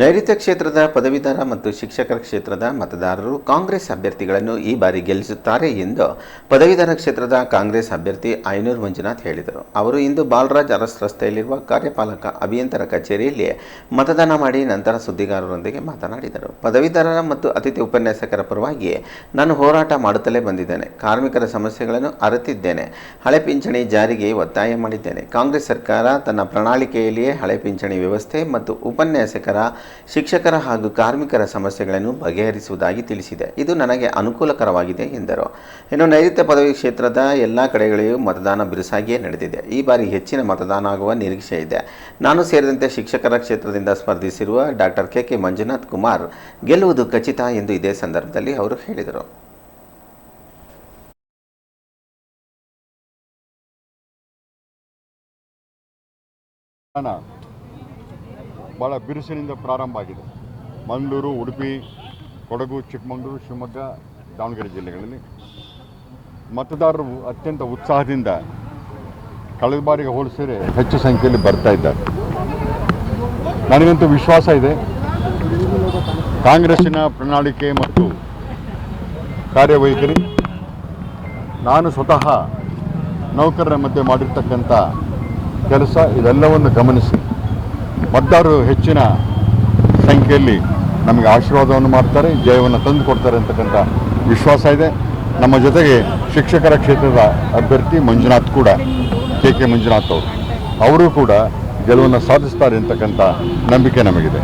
ನೈಋತ್ಯ ಕ್ಷೇತ್ರದ ಪದವೀಧರ ಮತ್ತು ಶಿಕ್ಷಕರ ಕ್ಷೇತ್ರದ ಮತದಾರರು ಕಾಂಗ್ರೆಸ್ ಅಭ್ಯರ್ಥಿಗಳನ್ನು ಈ ಬಾರಿ ಗೆಲ್ಲಿಸುತ್ತಾರೆ ಎಂದು ಪದವೀಧರ ಕ್ಷೇತ್ರದ ಕಾಂಗ್ರೆಸ್ ಅಭ್ಯರ್ಥಿ ಐನೂರು ಮಂಜುನಾಥ್ ಹೇಳಿದರು. ಅವರು ಇಂದು ಬಾಲರಾಜ್ ಅರಸ್ ರಸ್ತೆಯಲ್ಲಿರುವ ಕಾರ್ಯಪಾಲಕ ಅಭಿಯಂತರ ಕಚೇರಿಯಲ್ಲಿ ಮತದಾನ ಮಾಡಿ ನಂತರ ಸುದ್ದಿಗಾರರೊಂದಿಗೆ ಮಾತನಾಡಿದರು. ಪದವೀಧರರ ಮತ್ತು ಅತಿಥಿ ಉಪನ್ಯಾಸಕರ ಪರವಾಗಿ ನಾನು ಹೋರಾಟ ಮಾಡುತ್ತಲೇ ಬಂದಿದ್ದೇನೆ. ಕಾರ್ಮಿಕರ ಸಮಸ್ಯೆಗಳನ್ನು ಅರಿತಿದ್ದೇನೆ. ಹಳೆ ಪಿಂಚಣಿ ಜಾರಿಗೆ ಒತ್ತಾಯ ಮಾಡಿದ್ದೇನೆ. ಕಾಂಗ್ರೆಸ್ ಸರ್ಕಾರ ತನ್ನ ಪ್ರಣಾಳಿಕೆಯಲ್ಲಿಯೇ ಹಳೆ ಪಿಂಚಣಿ ವ್ಯವಸ್ಥೆ ಮತ್ತು ಉಪನ್ಯಾಸಕರ ಶಿಕ್ಷಕರ ಹಾಗೂ ಕಾರ್ಮಿಕರ ಸಮಸ್ಯೆಗಳನ್ನು ಬಗೆಹರಿಸುವುದಾಗಿ ತಿಳಿಸಿದೆ. ಇದು ನನಗೆ ಅನುಕೂಲಕರವಾಗಿದೆ ಎಂದರು. ಇನ್ನು ನೈಋತ್ಯ ಪದವಿ ಕ್ಷೇತ್ರದ ಎಲ್ಲ ಕಡೆಗಳಿಗೂ ಮತದಾನ ಬಿರುಸಾಗಿಯೇ ನಡೆದಿದೆ. ಈ ಬಾರಿ ಹೆಚ್ಚಿನ ಮತದಾನ ಆಗುವ ನಿರೀಕ್ಷೆ ಇದೆ. ನಾನು ಸೇರಿದಂತೆ ಶಿಕ್ಷಕರ ಕ್ಷೇತ್ರದಿಂದ ಸ್ಪರ್ಧಿಸಿರುವ doctor K K Manjunath Kumar ಗೆಲ್ಲುವುದು ಖಚಿತ ಎಂದು ಇದೇ ಸಂದರ್ಭದಲ್ಲಿ ಅವರು ಹೇಳಿದರು. ಭಾಳ ಬಿರುಸಿನಿಂದ ಪ್ರಾರಂಭ ಆಗಿದೆ. ಮಂಗಳೂರು ಉಡುಪಿ, ಕೊಡಗು, ಚಿಕ್ಕಮಗಳೂರು, ಶಿವಮೊಗ್ಗ, ದಾವಣಗೆರೆ ಜಿಲ್ಲೆಗಳಲ್ಲಿ ಮತದಾರರು ಅತ್ಯಂತ ಉತ್ಸಾಹದಿಂದ ಕಳೆದ ಬಾರಿಗೆ ಹೋಲಿಸಿದರೆ ಹೆಚ್ಚು ಸಂಖ್ಯೆಯಲ್ಲಿ ಬರ್ತಾ ಇದ್ದಾರೆ. ನನಗಂತೂ ವಿಶ್ವಾಸ ಇದೆ. ಕಾಂಗ್ರೆಸ್ಸಿನ ಪ್ರಣಾಳಿಕೆ ಮತ್ತು ಕಾರ್ಯವೈಖರಿ ನಾನು ಸ್ವತಃ ನೌಕರರ ಮಧ್ಯೆ ಮಾಡಿರ್ತಕ್ಕಂಥ ಕೆಲಸ ಇದೆಲ್ಲವನ್ನು ಗಮನಿಸಿ. ಮತದಾರರು ಹೆಚ್ಚಿನ ಸಂಖ್ಯೆಯಲ್ಲಿ ನಮಗೆ ಆಶೀರ್ವಾದವನ್ನು ಮಾಡ್ತಾರೆ, ಜಯವನ್ನು ತಂದು ಕೊಡ್ತಾರೆ ಅಂತಕ್ಕಂಥ ವಿಶ್ವಾಸ ಇದೆ. ನಮ್ಮ ಜೊತೆಗೆ ಶಿಕ್ಷಕರ ಕ್ಷೇತ್ರದ ಅಭ್ಯರ್ಥಿ ಮಂಜುನಾಥ್ ಕೂಡ ಕೆ ಕೆ ಮಂಜುನಾಥ್ ಅವರು. ಅವರು ಕೂಡ ಗೆಲುವನ್ನು ಸಾಧಿಸ್ತಾರೆ ಅಂತಕ್ಕಂಥ ನಂಬಿಕೆ ನಮಗಿದೆ.